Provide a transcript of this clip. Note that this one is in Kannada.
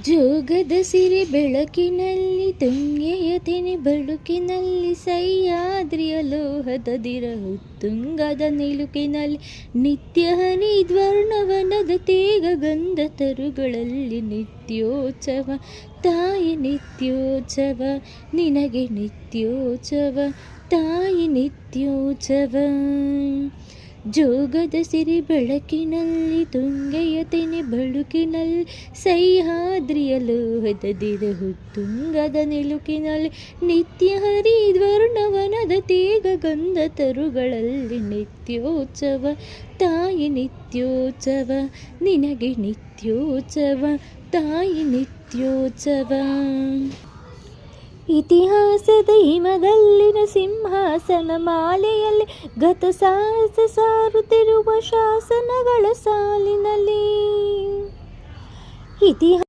ಜೋಗದ ಸಿರಿ ಬೆಳಕಿನಲ್ಲಿ, ತುಂಗೆಯ ತೆನೆ ಬಳುಕಿನಲ್ಲಿ ಸಹ್ಯಾದ್ರಿಯ ಲೋಹದ ದಿರಹು ತುಂಗದ ನಿಲುಕಿನಲ್ಲಿ, ನಿತ್ಯ ಹನಿದ್ವರ್ಣವನದ ತೇಗ ಗಂಧ ತರುಗಳಲ್ಲಿ ನಿತ್ಯೋತ್ಸವ, ತಾಯಿ ನಿತ್ಯೋತ್ಸವ, ನಿನಗೆ ನಿತ್ಯೋತ್ಸವ, ತಾಯಿ ನಿತ್ಯೋತ್ಸವ. ಜೋಗದ ಸಿರಿ ಬೆಳಕಿನಲ್ಲಿ, ತುಂಗೆಯ ತೆನೆ ಬಳುಕಿನಲ್ಲಿ, ಸಹ್ಯಾದ್ರಿಯ ಲೋಹದ ದಿರಹು ತುಂಗದ ನಿಲುಕಿನಲ್ಲಿ, ನಿತ್ಯ ಹರಿದ್ವರ್ಣವನದ ತೇಗ ಗಂಧ ತರುಗಳಲ್ಲಿ ನಿತ್ಯೋತ್ಸವ, ತಾಯಿ ನಿತ್ಯೋತ್ಸವ, ನಿನಗೆ ನಿತ್ಯೋತ್ಸವ, ತಾಯಿ ನಿತ್ಯೋತ್ಸವ. ಇತಿಹಾಸದ ಹಿಮದಲ್ಲಿನ ಸಿಂಹಾಸನ ಮಾಲೆಯಲ್ಲಿ ಗತ ಸಾಹಸ ಸಾರುತ್ತಿರುವ ಶಾಸನಗಳ ಸಾಲಿನಲ್ಲಿ. ಇತಿಹಾಸ